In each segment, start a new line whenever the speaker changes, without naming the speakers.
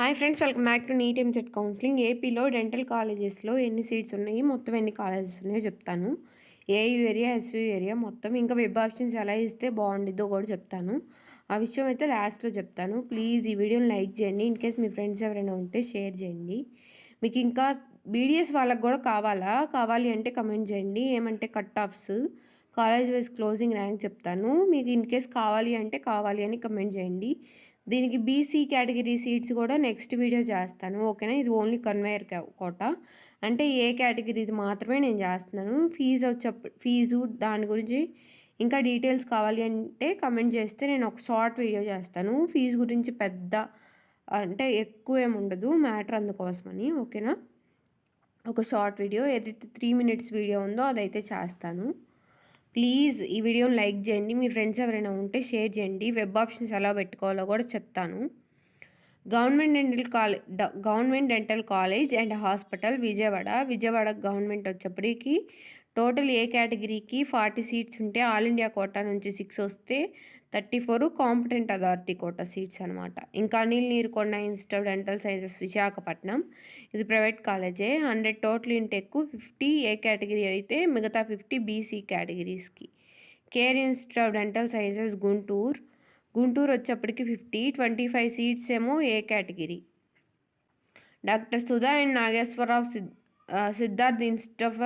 Hi friends welcome back to NEET EAMCET counselling ఏపీలో dental కాలేజెస్లో ఎన్ని సీట్స్ ఉన్నాయి? మొత్తం ఎన్ని కాలేజెస్ ఉన్నాయో చెప్తాను. ఏయూ ఏరియా ఎస్యూ ఏరియా మొత్తం ఇంకా వెబ్ ఆప్షన్స్ ఎలా ఇస్తే బాగుండిద్దో కూడా చెప్తాను. ఆ విషయం అయితే లాస్ట్లో చెప్తాను. ప్లీజ్ ఈ వీడియోని లైక్ చేయండి. ఇన్ కేస్ మీ ఫ్రెండ్స్ ఎవరైనా ఉంటే షేర్ చేయండి. మీకు ఇంకా బీడిఎస్ వాళ్ళకి కూడా కావాలా? కావాలి అంటే కమెంట్ చేయండి. ఏమంటే cut offs college wise closing rank చెప్తాను. మీకు ఇన్ కేస్ కావాలి అంటే కావాలి అని కమెంట్ చేయండి. దీనికి బీసీ కేటగిరీ సీట్స్ కూడా నెక్స్ట్ వీడియో చేస్తాను. ఓకేనా? ఇది ఓన్లీ కన్వేయర్ కోట. అంటే ఏ కేటగిరీది మాత్రమే నేను చేస్తున్నాను. ఫీజు వచ్చే ఫీజు దాని గురించి ఇంకా డీటెయిల్స్ కావాలి అంటే కమెంట్ చేస్తే నేను ఒక షార్ట్ వీడియో చేస్తాను. ఫీజు గురించి పెద్ద అంటే ఎక్కువ ఏముండదు మ్యాటర్ అందుకోసమని. ఓకేనా? ఒక షార్ట్ వీడియో. ఏదైతే త్రీ మినిట్స్ వీడియో ఉందో అదైతే చేస్తాను. ప్లీజ్ ఈ వీడియోని లైక్ చేయండి. మీ ఫ్రెండ్స్ ఎవరైనా ఉంటే షేర్ చేయండి. వెబ్ ఆప్షన్స్ ఎలా పెట్టుకోవాలో కూడా చెప్తాను. Government dental college government dental college and hospital Vijayawada. Vijayawada government వచ్చేప్పటికి టోటల్ ఏ కేటగిరీకి ఫార్టీ సీట్స్ ఉంటే ఆల్ ఇండియా కోటా నుంచి సిక్స్ వస్తే thirty four competent authority quota seats అనమాట ఇంకా Anil Neerukonda institute dental sciences Visakhapatnam. ఇది private కాలేజే. Hundred total intake fifty A category అయితే మిగతా fifty BC కేటగిరీస్కి. CARE institute of dental sciences Guntur. Guntur వచ్చేప్పటికి fifty. Twenty five seats ఏమో A category. Doctor Sudha and Nageswara Rao Sidd Siddhartha institute of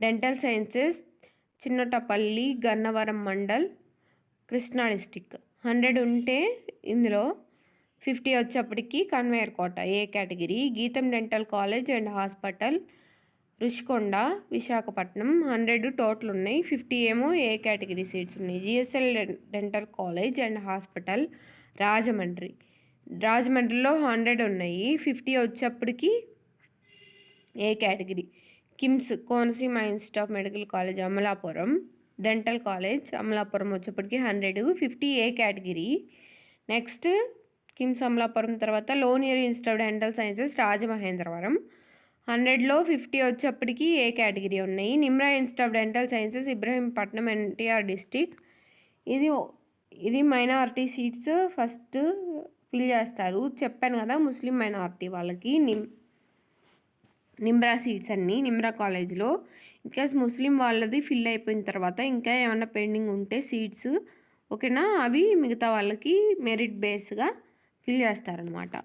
dental sciences Chinnatapalli Gannavaram mandal Krishna district hundred ఉంటే ఇందులో fifty వచ్చేప్పటికి convener quota. A category? Gitam dental college and hospital Rushikonda Visakhapatnam hundred total ఉన్నాయి. Fifty ఏమో A category seats ఉన్నాయి? GSL dental college and hospital Rajahmundry రాజమండ్రిలో hundred ఉన్నాయి. Fifty వచ్చేప్పటికి A category? KIMS Konaseema institute of medical college Amalapuram dental college Amalapuram వచ్చేప్పటికి hundred fifty A category. Next KIMS Amalapuram తర్వాత Lenora institute dental sciences Rajamahendravaram. హండ్రెడ్లో fifty వచ్చేప్పటికి A category ఉన్నాయి? Nimra institute of dental sciences Ibrahimpatnam NTR district. ఇది ఇది minority seats first fill చేస్తారు. చెప్పాను కదా ముస్లిం మైనారిటీ వాళ్ళకి నిమ్ నిమ్రా సీట్స్ అన్నీ నిమ్రా కాలేజ్లో. ఇన్కేస్ ముస్లిం వాళ్ళది ఫిల్ అయిపోయిన తర్వాత ఇంకా ఏమైనా పెండింగ్ ఉంటే సీట్స్ ఓకేనా? అవి మిగతా వాళ్ళకి మెరిట్ బేస్గా ఫిల్ చేస్తారనమాట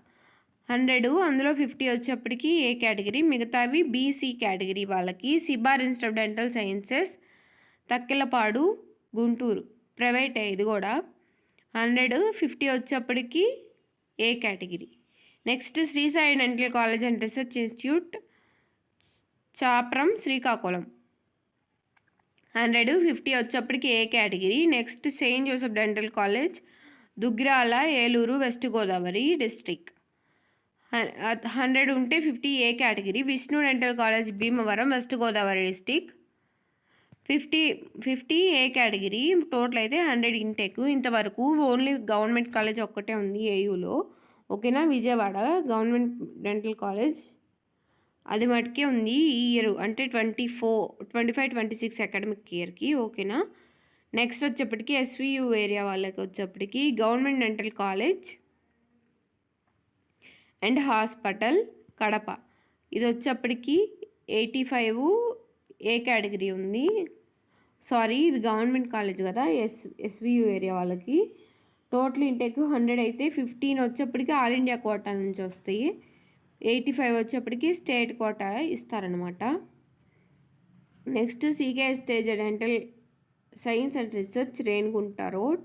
హండ్రెడ్ అందులో ఫిఫ్టీ వచ్చేప్పటికి ఏ కేటగిరీ? మిగతావి బీసీ కేటగిరీ వాళ్ళకి. Sibar institute dental sciences Takkellapadu Guntur. Private ఇది కూడా. హండ్రెడ్ ఫిఫ్టీ వచ్చేప్పటికి A category? Next Sri Sai dental college and research institute Chapram Srikakulam. Hundred fifty వచ్చేప్పటికి A category? Next Saint Joseph dental college Dugrala Eluru west Godavari district. Hundred ఉంటే fifty A category? Vishnu dental college Bhimavaram west Godavari district fifty fifty A category? Total అయితే hundred intake. ఇంతవరకు only government college ఒక్కటే ఉంది ఏయూలో. ఓకేనా? Vijayawada government dental college. అది మటుకే ఉంది ఈ ఇయర్ అంటే twenty four twenty five twenty six academic ఇయర్కి ఓకేనా నెక్స్ట్ వచ్చేప్పటికి ఎస్వియు ఏరియా వాళ్ళకి వచ్చేప్పటికి government dental college and hospital Kadapa. ఇది వచ్చేప్పటికి ఎయిటీ ఫైవ్ ఏ కేటగిరీ ఉంది? సారీ ఇది గవర్నమెంట్ కాలేజ్ కదా ఎస్ ఎస్వియు ఏరియా వాళ్ళకి. టోటల్ ఇంటెక్ హండ్రెడ్ అయితే ఫిఫ్టీన్ వచ్చేప్పటికి ఆల్ ఇండియా కోటా నుంచి వస్తాయి. ఎయిటీ ఫైవ్ వచ్చేప్పటికి స్టేట్ కోటా ఇస్తారనమాట next CKS Teja dental science and research Renigunta road.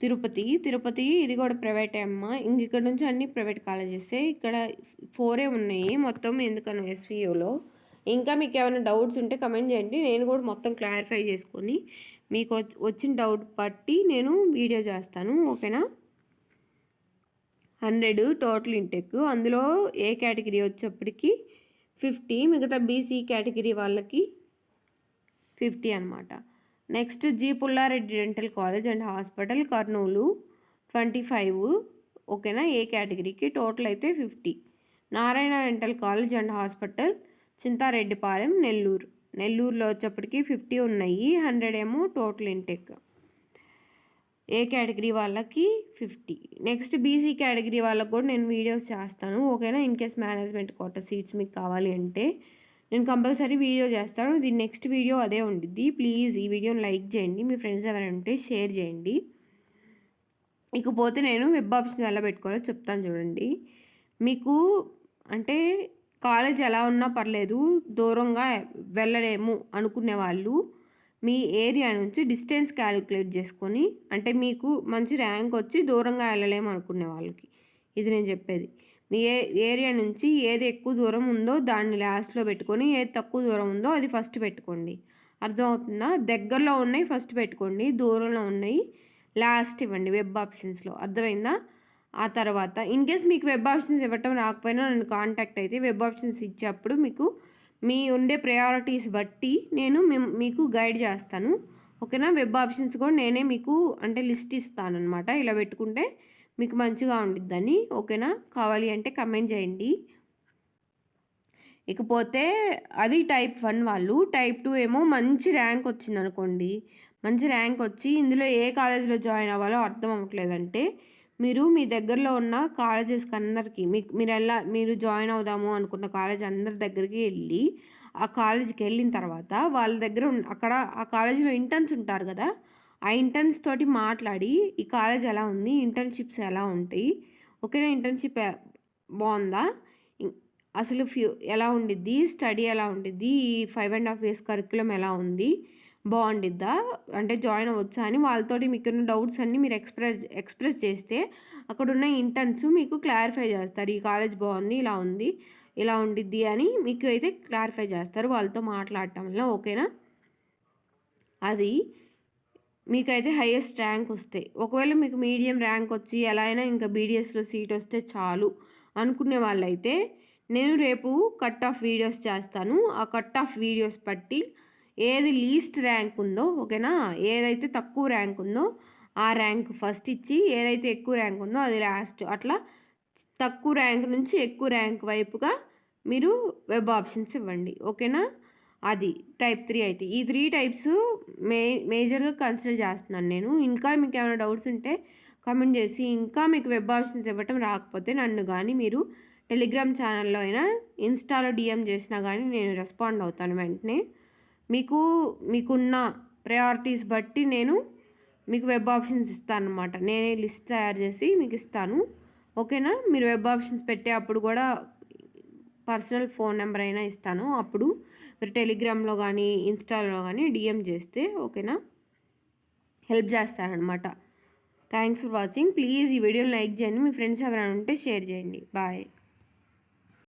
Tirupati Tirupati ఇది కూడా ప్రైవేటే అమ్మ. ఇంక ఇక్కడ నుంచి అన్ని ప్రైవేట్ కాలేజెసే. ఇక్కడ ఫోరే ఉన్నాయి మొత్తం ఎందుకను ఎస్వియూలో ఇంకా మీకు ఏమైనా డౌట్స్ ఉంటే కమెంట్ చేయండి. నేను కూడా మొత్తం క్లారిఫై చేసుకొని మీకు వచ్చిన డౌట్ బట్టి నేను వీడియో చేస్తాను. ఓకేనా? Hundred total intake. అందులో ఏ కేటగిరీ వచ్చేప్పటికి ఫిఫ్టీ మిగతా బీసీ కేటగిరీ వాళ్ళకి ఫిఫ్టీ అనమాట next G Pulla Reddy dental college and hospital Kurnool twenty five. ఓకేనా? ఏ కేటగిరీకి టోటల్ అయితే fifty. Narayana dental college and hospital Chintareddypalem Nellore. నెల్లూరులో వచ్చేప్పటికి ఫిఫ్టీ ఉన్నాయి. హండ్రెడ్ ఏమో టోటల్ ఇంటెక్. ఏ కేటగిరీ వాళ్ళకి ఫిఫ్టీ. నెక్స్ట్ బీసీ కేటగిరీ వాళ్ళకి కూడా నేను వీడియోస్ చేస్తాను. ఓకేనా? In case management quota seats మీకు కావాలి అంటే నేను కంపల్సరీ వీడియో చేస్తాను. దీని నెక్స్ట్ వీడియో అదే ఉండిద్ది. ప్లీజ్ ఈ వీడియోని లైక్ చేయండి. మీ ఫ్రెండ్స్ ఎవరైనా ఉంటే షేర్ చేయండి. ఇకపోతే నేను వెబ్ ఆప్షన్స్ ఎలా పెట్టుకోవాలో చెప్తాను చూడండి. మీకు అంటే కాలేజ్ ఎలా ఉన్నా పర్లేదు దూరంగా వెళ్ళలేము అనుకునే వాళ్ళు మీ ఏరియా నుంచి డిస్టెన్స్ క్యాలిక్యులేట్ చేసుకొని అంటే మీకు మంచి ర్యాంక్ వచ్చి దూరంగా వెళ్ళలేము అనుకునే వాళ్ళకి. ఇది నేను చెప్పేది. మీ ఏ ఏరియా నుంచి ఏది ఎక్కువ దూరం ఉందో దాన్ని లాస్ట్లో పెట్టుకొని ఏది తక్కువ దూరం ఉందో అది ఫస్ట్ పెట్టుకోండి. అర్థమవుతుందా? దగ్గరలో ఉన్నాయి ఫస్ట్ పెట్టుకోండి దూరంలో ఉన్నాయి లాస్ట్ ఇవ్వండి వెబ్ ఆప్షన్స్లో. అర్థమైందా? ఆ తర్వాత ఇన్ కేస్ మీకు వెబ్ ఆప్షన్స్ ఇవ్వటం రాకపోయినా నన్ను కాంటాక్ట్ అయితే వెబ్ ఆప్షన్స్ ఇచ్చేప్పుడు మీకు మీ ఉండే ప్రయారిటీస్ బట్టి నేను మీకు గైడ్ చేస్తాను. ఓకేనా? వెబ్ ఆప్షన్స్ కూడా నేనే మీకు అంటే లిస్ట్ ఇస్తాను అనమాట ఇలా పెట్టుకుంటే మీకు మంచిగా ఉండిద్దని. ఓకేనా? కావాలి అంటే కమెంట్ చేయండి. ఇకపోతే అది టైప్ వన్ వాళ్ళు టైప్ టూ ఏమో మంచి ర్యాంక్ వచ్చింది అనుకోండి మంచి ర్యాంక్ వచ్చి ఇందులో ఏ కాలేజీలో జాయిన్ అవ్వాలో అర్థం అవ్వట్లేదంటే మీరు మీ దగ్గరలో ఉన్న కాలేజెస్కి అందరికి మీకు మీరు ఎలా మీరు జాయిన్ అవుదాము అనుకున్న కాలేజ్ అందరి దగ్గరికి వెళ్ళి ఆ కాలేజీకి వెళ్ళిన తర్వాత వాళ్ళ దగ్గర అక్కడ ఆ కాలేజీలో ఇంటర్న్స్ ఉంటారు కదా ఆ ఇంటర్న్స్ తోటి మాట్లాడి ఈ కాలేజ్ ఎలా ఉంది ఇంటర్న్షిప్స్ ఎలా ఉంటాయి ఓకేనా ఇంటర్న్షిప్ బాగుందా అసలు ఫ్యూ ఎలా ఉండిద్ది స్టడీ ఎలా ఉండిద్ది ఈ five and half years curriculum ఎలా ఉంది బాగుండిద్దా? అంటే జాయిన్ అవ్వచ్చా అని వాళ్ళతోటి మీకున్న డౌట్స్ అన్నీ మీరు ఎక్స్ప్రెస్ ఎక్స్ప్రెస్ చేస్తే అక్కడ ఉన్న ఇంటర్న్స్ మీకు క్లారిఫై చేస్తారు. ఈ కాలేజ్ బాగుంది ఇలా ఉంది ఇలా ఉండిద్ది అని మీకు అయితే క్లారిఫై చేస్తారు. వాళ్ళతో మాట్లాడటం వల్ల ఓకేనా? అది మీకైతే హైయెస్ట్ ర్యాంక్ వస్తాయి ఒకవేళ మీకు మీడియం ర్యాంక్ వచ్చి ఎలా అయినా ఇంకా బీడిఎస్లో సీట్ వస్తే చాలు అనుకునే వాళ్ళైతే నేను రేపు కట్ ఆఫ్ వీడియోస్ చేస్తాను. ఆ కట్ ఆఫ్ వీడియోస్ బట్టి ఏది లీస్ట్ ర్యాంక్ ఉందో ఓకేనా? ఏదైతే తక్కువ ర్యాంక్ ఉందో ఆ ర్యాంక్ ఫస్ట్ ఇచ్చి ఏదైతే ఎక్కువ ర్యాంక్ ఉందో అది లాస్ట్. అట్లా తక్కువ ర్యాంక్ నుంచి ఎక్కువ ర్యాంక్ వైపుగా మీరు వెబ్ ఆప్షన్స్ ఇవ్వండి. ఓకేనా? అది టైప్ త్రీ అయితే. ఈ త్రీ టైప్స్ మే మేజర్గా కన్సిడర్ చేస్తున్నాను నేను. ఇంకా మీకు ఏమైనా డౌట్స్ ఉంటే కామెంట్ చేసి ఇంకా మీకు వెబ్ ఆప్షన్స్ ఇవ్వటం రాకపోతే నన్ను కానీ మీరు టెలిగ్రామ్ ఛానల్లో అయినా ఇన్స్టాలో డిఎం చేసినా కానీ నేను రెస్పాండ్ అవుతాను వెంటనే. మీకు మీకున్న ప్రయారిటీస్ బట్టి నేను మీకు వెబ్ ఆప్షన్స్ ఇస్తాను అనమాట నేనే లిస్ట్ తయారు చేసి మీకు ఇస్తాను. ఓకేనా? మీరు వెబ్ ఆప్షన్స్ పెట్టే అప్పుడు కూడా పర్సనల్ ఫోన్ నెంబర్ అయినా ఇస్తాను. అప్పుడు మీరు టెలిగ్రామ్లో కానీ ఇన్స్టాలో కానీ డిఎం చేస్తే ఓకేనా? హెల్ప్ చేస్తారనమాట థ్యాంక్స్ ఫర్ వాచింగ్ ప్లీజ్ ఈ వీడియోని లైక్ చేయండి. మీ ఫ్రెండ్స్ ఎవరైనా ఉంటే షేర్ చేయండి. బాయ్